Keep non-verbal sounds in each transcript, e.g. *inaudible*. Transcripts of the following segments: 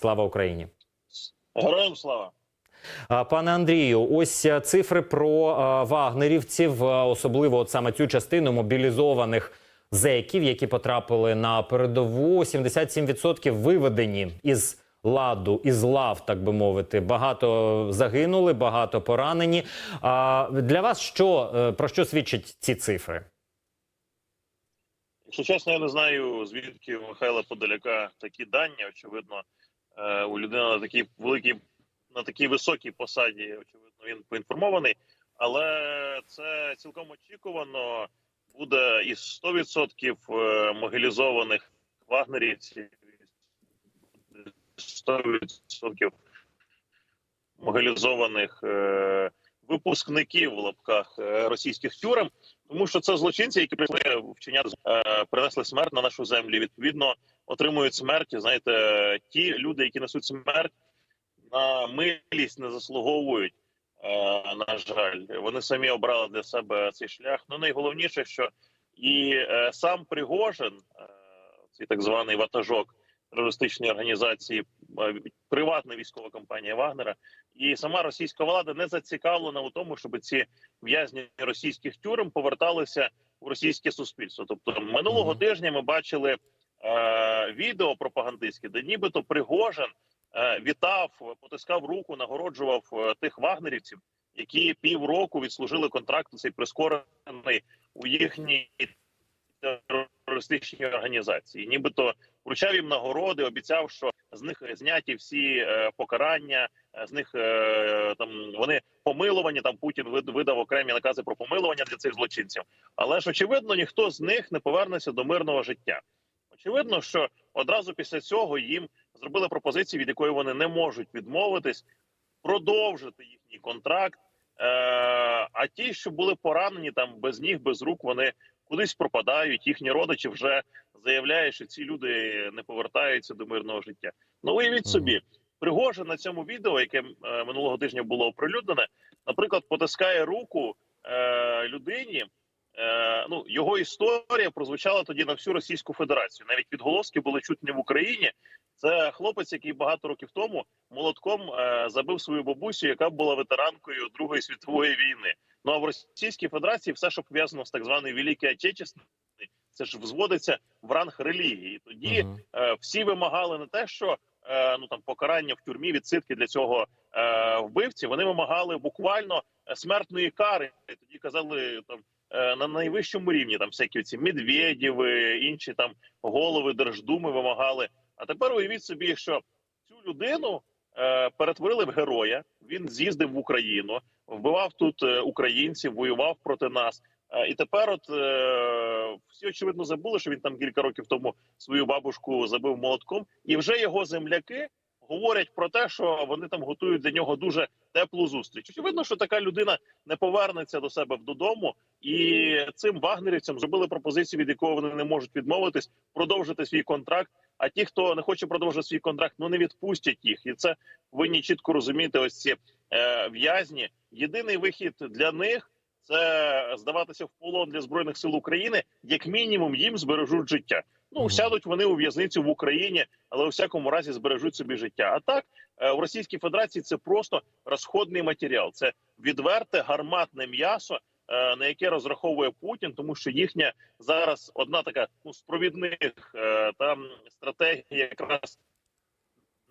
Слава Україні! Героям слава! Пане Андрію, ось е, цифри про вагнерівців, особливо от саме цю частину мобілізованих зеків, які потрапили на передову. 77% виведені із ладу, із лав, так би мовити. Багато загинули, багато поранені. А для вас що е, про що свідчать ці цифри? Якщо чесно, я не знаю, звідки у Михайла Подоляка такі дані. Очевидно, е, у людини на такій великій, на такій високій посаді, очевидно, він поінформований. Але це цілком очікувано буде із 100% е, мобілізованих вагнерівців, 100% мобілізованих е, випускників в лапках е, російських тюрем, тому що це злочинці, які прийшли вчиняти е, принесли смерть на нашу землю. Відповідно, отримують смерть. Знаєте, ті люди, які несуть смерть на милість, не заслуговують. Е, на жаль, вони самі обрали для себе цей шлях. Ну найголовніше, що і е, сам Пригожин, е, цей так званий ватажок терористичної організації, приватна військова компанія Вагнера, і сама російська влада не зацікавлена у тому, щоб ці в'язні російських тюрем поверталися у російське суспільство. Тобто минулого тижня ми бачили е, відео пропагандистське, де нібито Пригожин е, вітав, потискав руку, нагороджував е, тих вагнерівців, які півроку відслужили контракт цей прискорений у їхній терористичній організації. Нібито вручав їм нагороди, обіцяв, що з них зняті всі е, покарання, е, з них е, там вони помилувані. Там Путін видав окремі накази про помилування для цих злочинців. Але ж очевидно, ніхто з них не повернеться до мирного життя. Очевидно, що одразу після цього їм зробили пропозицію, від якої вони не можуть відмовитись, продовжити їхній контракт. А ті, що були поранені там без ніг, без рук, вони кудись пропадають. Їхні родичі вже заявляють, що ці люди не повертаються до мирного життя. Ну уявіть собі, Пригожин на цьому відео, яке е, минулого тижня було оприлюднене, наприклад, потискає руку е, людині. Е, ну його історія прозвучала тоді на всю Російську Федерацію. Навіть відголоски були чутні в Україні. Це хлопець, який багато років тому молотком е, забив свою бабусю, яка була ветеранкою Другої світової війни. Ну а в Російській Федерації все, що пов'язано з так званою Великою Отечественною, це ж взводиться в ранг релігії. І Тоді Мгм. е, всі вимагали не те, що е, ну там покарання в тюрмі, відсидки для цього е, вбивці. Вони вимагали буквально смертної кари. І тоді казали там е, на найвищому рівні там всякі ці Медведєви, інші там голови Держдуми вимагали. А тепер уявіть собі, що цю людину е, перетворили в героя. Він з'їздив в Україну, вбивав тут українців, воював проти нас. Е, і тепер, от е, всі очевидно забули, що він там кілька років тому свою бабушку забив молотком, і вже його земляки говорять про те, що вони там готують для нього дуже теплу зустріч. Очевидно, що така людина не повернеться до себе додому, і цим вагнерівцям зробили пропозицію, від якої вони не можуть відмовитись, продовжити свій контракт. А ті, хто не хоче продовжити свій контракт, ну не відпустять їх, і це повинні чітко розуміти. Ось ці е, в'язні. Єдиний вихід для них це здаватися в полон для збройних сил України. Як мінімум, їм збережуть життя. Ну сядуть вони у в'язницю в Україні, але у всякому разі збережуть собі життя. А так е, в Російській Федерації це просто розходний матеріал. Це відверте гарматне м'ясо, е, на яке розраховує Путін, тому що їхня зараз одна така ну з провідних е, там стратегія якраз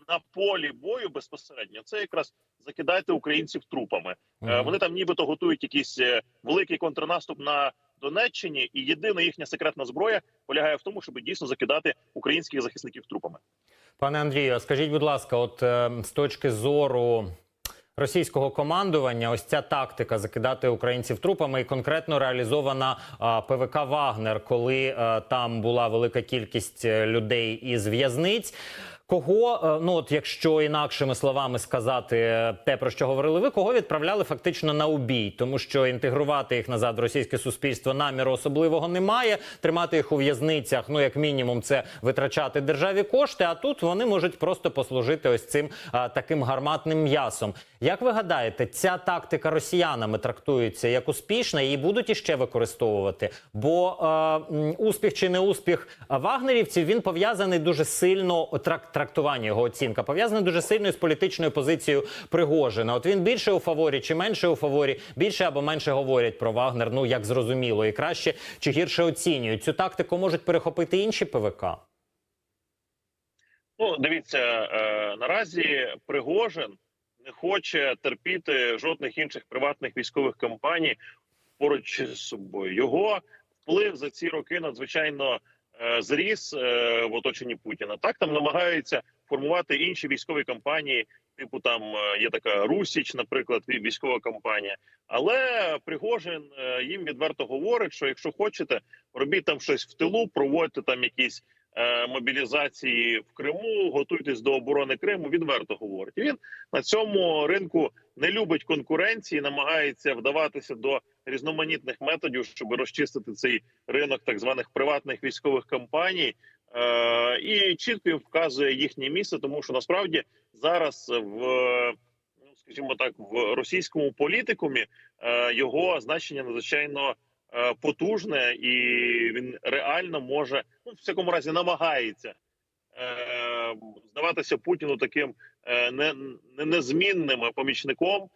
на полі бою безпосередньо. Це якраз закидайте українців трупами. Е. Вони там нібито готують якийсь е, великий контрнаступ на Донеччині, і єдина їхня секретна зброя полягає в тому, щоб дійсно закидати українських захисників трупами. Пане Андрію, скажіть, будь ласка, от е, з точки зору російського командування, ось ця тактика закидати українців трупами і конкретно реалізована а, ПВК Вагнер, коли е, там була велика кількість людей із в'язниць. Кого, е, ну от якщо інакшими словами сказати е, те, про що говорили ви, кого відправляли фактично на убій, тому що інтегрувати їх назад в російське суспільство наміру особливого немає. Тримати їх у в'язницях, ну як мінімум, це витрачати державі кошти. А тут вони можуть просто послужити ось цим а, таким гарматним м'ясом. Як ви гадаєте, ця тактика росіянами трактується як успішна і будуть іще використовувати? Бо е, успіх чи не успіх вагнерівців він пов'язаний дуже сильно трак- трактування його оцінка пов'язана дуже сильно з політичною позицією Пригожина. От він більше у фаворі чи менше у фаворі, більше або менше говорять про Вагнер. Ну як зрозуміло, і краще чи гірше оцінюють цю тактику можуть перехопити інші ПВК. Ну, дивіться, е, наразі Пригожин не хоче терпіти жодних інших приватних військових компаній поруч з собою. Його вплив за ці роки надзвичайно зріс е, в оточенні Путіна. Так там намагаються формувати інші військові компанії, типу там е, є така Русіч, наприклад, військова компанія. Але Пригожин е, їм відверто говорить, що якщо хочете, робіть там щось в тилу, проводьте там якісь е, мобілізації в Криму, готуйтесь до оборони Криму. Відверто говорить. Він на цьому ринку не любить конкуренції, намагається вдаватися до різноманітних методів, щоб розчистити цей ринок так званих приватних військових компаній. Е, і чітко вказує їхнє місце, тому що насправді зараз в ну скажімо так, в російському політикумі е, його значення надзвичайно е, потужне, і він реально може, ну в всякому разі, намагається здаватися Путіну таким не, не незмінним помічником,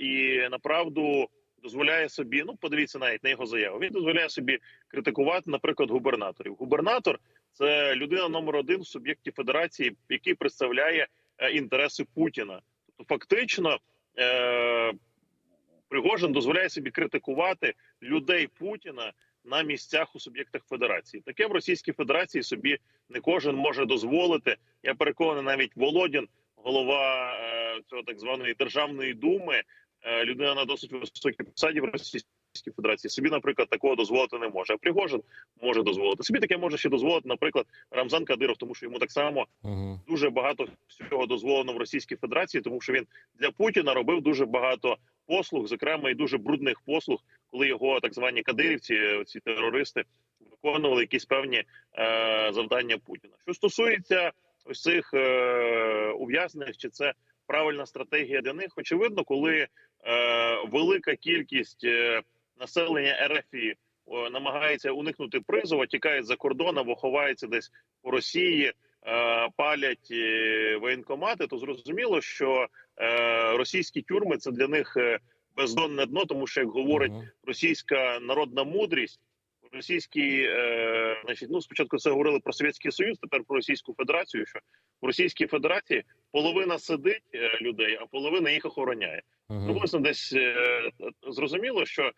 і направду дозволяє собі. Ну, подивіться навіть на його заяву. Він дозволяє собі критикувати, наприклад, губернаторів. Губернатор це людина номер один в суб'єкті федерації, який представляє е, інтереси Путіна. Тобто, фактично, е, Пригожин дозволяє собі критикувати людей Путіна на місцях у суб'єктах федерації. Таке в Російській Федерації собі не кожен може дозволити. Я переконаний, навіть Володін, голова е, цього так званої державної думи, людина на досить високій посаді в Російській Федерації. Собі, наприклад, такого дозволити не може. А Пригожин може дозволити. Собі таке може ще дозволити, наприклад, Рамзан Кадиров, тому що йому так само дуже багато всього дозволено в Російській Федерації, тому що він для Путіна робив дуже багато послуг, зокрема і дуже брудних послуг, коли його так звані кадирівці, ці терористи, виконували якісь певні е, завдання Путіна. Що стосується ось цих е, ув'язнених, чи це правильна стратегія для них? Очевидно, коли е, велика кількість е, населення РФ о, намагається уникнути призову, тікають за кордон або ховаються десь по Росії е, палять е, воєнкомати, то зрозуміло, що е, російські тюрми це для них бездонне дно, тому що як говорить російська народна мудрість, російський, е, значить, ну спочатку це говорили про Совєтський Союз, тепер про Російську Федерацію. Що в Російській Федерації половина сидить е, людей, а половина їх охороняє. Приблизно десь е, зрозуміло, що е,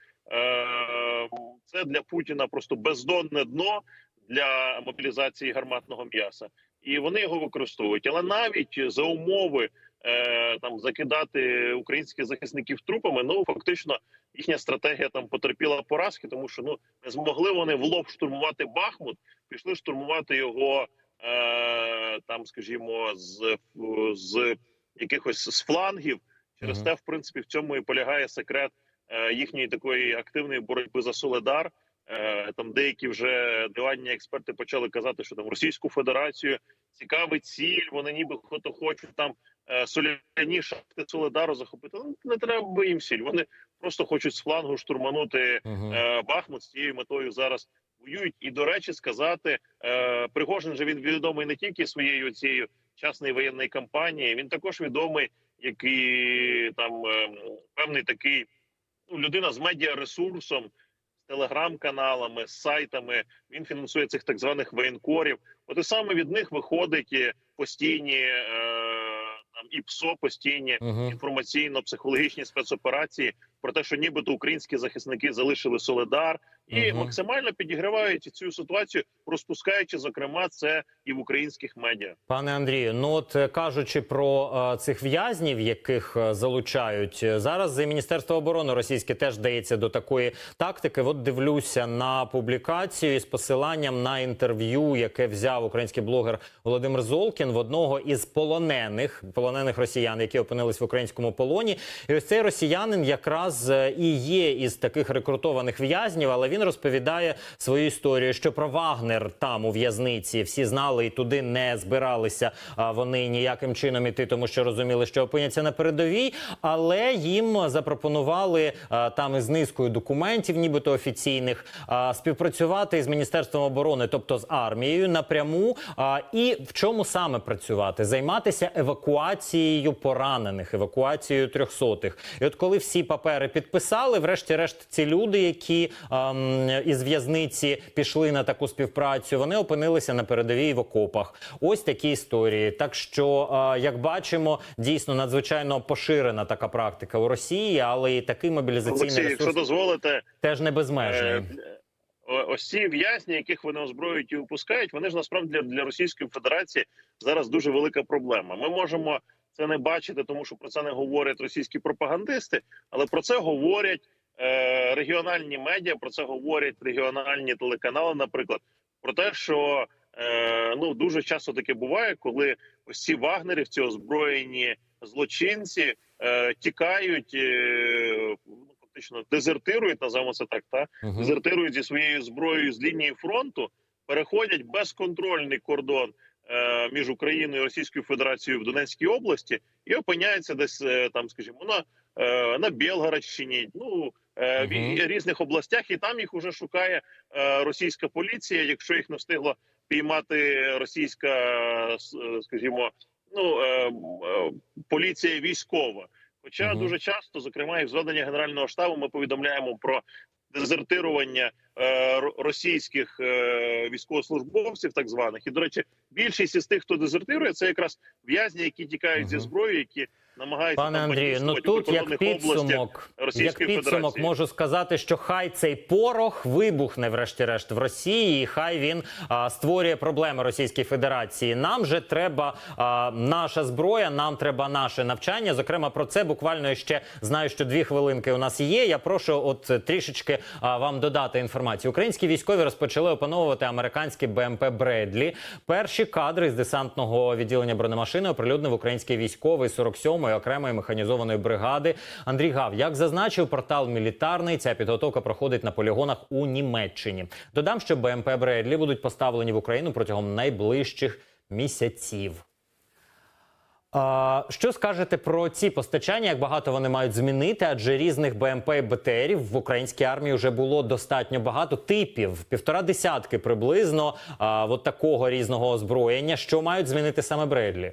це для Путіна просто бездонне дно для мобілізації гарматного м'яса, і вони його використовують. Але навіть за умови е, там закидати українських захисників трупами, ну фактично їхня стратегія там потерпіла поразки, тому що ну не змогли вони в лоб штурмувати Бахмут, пішли штурмувати його е, там, скажімо, з, з якихось з флангів. Через Мгм. те, в принципі, в цьому і полягає секрет е, їхньої такої активної боротьби за Соледар. Е, там деякі вже диванні експерти почали казати, що там Російську Федерацію цікавить ціль. Вони ніби хото хочуть там е, соляні шахти Соледару захопити. Ну не треба їм ціль. Вони просто хочуть з флангу штурманути е, Бахмут з цією метою зараз воюють. І до речі, сказати е, Пригожин же він відомий не тільки своєю цією частною воєнної кампанією, він також відомий як і там е, певний такий ну, людина з медіаресурсом, з телеграм-каналами, з сайтами. Він фінансує цих так званих воєнкорів. От і саме від них виходить постійні е, там і ПСО, постійні інформаційно-психологічні спецоперації про те, що нібито українські захисники залишили Соледар, і Мгм. максимально підігривають цю ситуацію, розпускаючи зокрема це і в українських медіа. Пане Андрію, ну от е, кажучи про е, цих в'язнів, яких е, залучають е, зараз, Міністерство оборони російське теж дається до такої тактики. От дивлюся на публікацію із посиланням на інтерв'ю, яке взяв український блогер Володимир Золкін в одного із полонених полонених росіян, які опинились в українському полоні. І ось цей росіянин якраз і є із таких рекрутованих в'язнів, але він Він розповідає свою історію, що про Вагнер там у в'язниці всі знали і туди не збиралися вони ніяким чином іти, тому що розуміли, що опиняться на передовій. Але їм запропонували там із низкою документів, нібито офіційних, співпрацювати з міністерством оборони, тобто з армією, напряму. І в чому саме працювати? Займатися евакуацією поранених, евакуацією трьохсотих. І от коли всі папери підписали, врешті-решт, ці люди, які ем, із в'язниці пішли на таку співпрацю, вони опинилися на передовій в окопах. Ось такі історії. Так що, е, як бачимо, дійсно надзвичайно поширена така практика у Росії, але і такий мобілізаційний Олексій, якщо ресурс дозволите, теж не безмежний. Е, Ось ці в'язні, яких вони озброюють і випускають, вони ж насправді для, для Російської Федерації зараз дуже велика проблема. Ми можемо це не бачити, тому що про це не говорять російські пропагандисти, але про це говорять е, регіональні медіа, про це говорять регіональні телеканали, наприклад, про те, що е, ну дуже часто таке буває, коли ось ці вагнерівці озброєні злочинці е, тікають. Е, ну, Фактично дезертирують, називаємо це так, та Мгм. дезертирують зі своєю зброєю з лінії фронту, переходять безконтрольний кордон е, між Україною і Російською Федерацією в Донецькій області і опиняються десь е, там, скажімо, на, е, на Білгородщині, ну е, в Мгм. різних областях, і там їх уже шукає е, російська поліція, якщо їх не встигла піймати російська, е, е, скажімо, ну е, е, поліція військова. Хоча Мгм. дуже часто, зокрема, і в зведенні генерального штабу, ми повідомляємо про дезертирування е, ро- російських е, військовослужбовців, так званих, і до речі, більшість із тих, хто дезертирує, це якраз в'язні, які тікають зі Мгм. зброєю, які намагаються Пане Андрію, ну тут як підсумок, як підсумок Федерації. можу сказати, що хай цей порох вибухне, врешті-решт, в Росії, і хай він а, створює проблеми Російській Федерації. Нам же треба а, наша зброя, нам треба наше навчання. Зокрема, про це буквально ще знаю, що дві хвилинки у нас є. Я прошу, от трішечки а, вам додати інформацію. Українські військові розпочали опановувати американські БМП Бредлі. Перші кадри з десантного відділення бронемашини оприлюднив український військовий 47-ї окремої механізованої бригади. Андрій Гав, як зазначив портал мілітарний, ця підготовка проходить на полігонах у Німеччині. Додам, що БМП Бредлі будуть поставлені в Україну протягом найближчих місяців. А, що скажете про ці постачання? Як багато вони мають змінити? Адже різних БМП і БТРів в українській армії вже було достатньо багато типів, півтора десятки приблизно а, от такого різного озброєння. Що мають змінити саме Бредлі?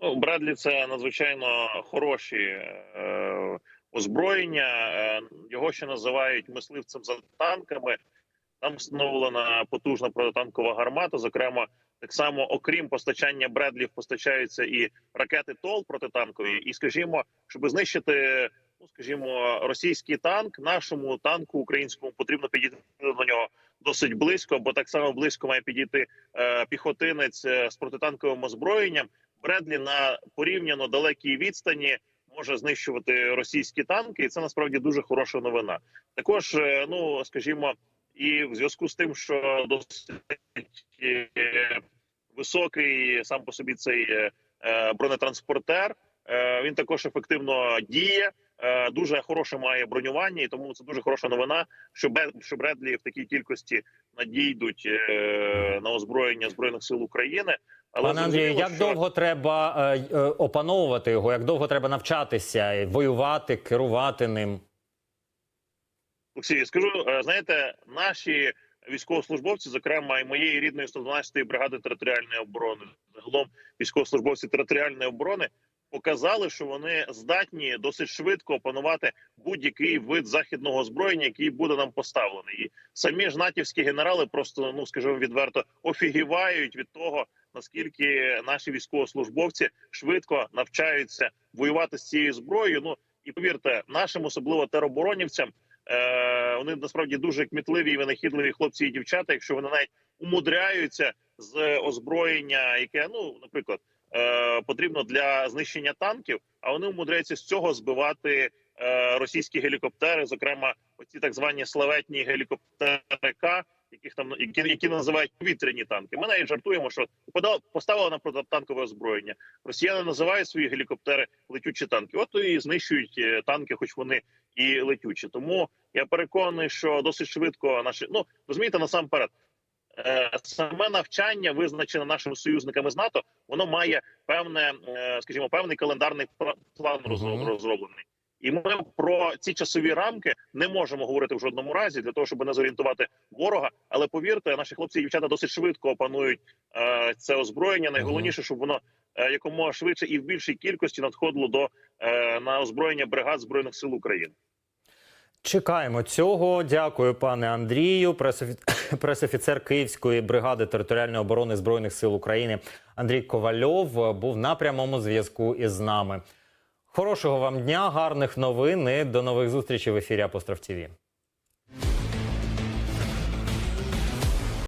Ну, Бредлі це надзвичайно хороші е, озброєння. Е, його ще називають мисливцем за танками. Там встановлена потужна протитанкова гармата. Зокрема, так само, окрім постачання Бредлів, постачаються і ракети ТОЛ протитанкові. І скажімо, щоб знищити, ну скажімо, російський танк, нашому танку українському потрібно підійти до нього досить близько, бо так само близько має підійти е, піхотинець е, з протитанковим озброєнням. Бредлі на порівняно далекій відстані може знищувати російські танки, і це насправді дуже хороша новина. Також, е, ну скажімо, і в зв'язку з тим, що досить е, високий сам по собі цей е, бронетранспортер, він також ефективно діє. Дуже хороше має бронювання, і тому це дуже хороша новина, що що Бредлі в такій кількості надійдуть на озброєння збройних сил України. Але Пане Андрію, як що- довго треба е, е, опановувати його? Як довго треба навчатися, воювати, керувати ним? Олексій, скажу, е, знаєте, наші військовослужбовці, зокрема і моєї рідної 112-ї бригади територіальної оборони, загалом військовослужбовці територіальної оборони, показали, що вони здатні досить швидко опанувати будь-який вид західного озброєння, який буде нам поставлений. І самі ж натівські генерали просто ну скажімо відверто офігівають від того. Наскільки наші військовослужбовці швидко навчаються воювати з цією зброєю? Ну і повірте, нашим особливо тероборонівцям Е, вони насправді дуже кмітливі і винахідливі хлопці і дівчата. Якщо вони навіть умудряються з озброєння, яке ну, наприклад, е, потрібно для знищення танків, а вони умудряються з цього збивати е, російські гелікоптери, зокрема, оці так звані славетні гелікоптери К, яких там які, які називають повітряні танки. Ми навіть жартуємо, що подали поставили на протитанкове озброєння. Росіяни називають свої гелікоптери летючі танки. От і знищують е, танки, хоч вони і летючі. Тому я переконаний, що досить швидко наші ну розумієте, насамперед. е, Саме навчання, визначене нашими союзниками з НАТО, воно має певне, е, скажімо, певний календарний пла- план розроблений. І ми про ці часові рамки не можемо говорити в жодному разі для того, щоб не зорієнтувати ворога. Але повірте, наші хлопці і дівчата досить швидко опанують е, це озброєння. Найголовніше, щоб воно е, якомога швидше і в більшій кількості надходило до е, на озброєння бригад збройних сил України. Чекаємо цього. Дякую, пане Андрію. Пресофі- *coughs* Пресофіцер Київської бригади територіальної оборони збройних сил України Андрій Ковальов був на прямому зв'язку із нами. Хорошого вам дня, гарних новин і до нових зустрічей в ефірі Апостроф ТІВІ.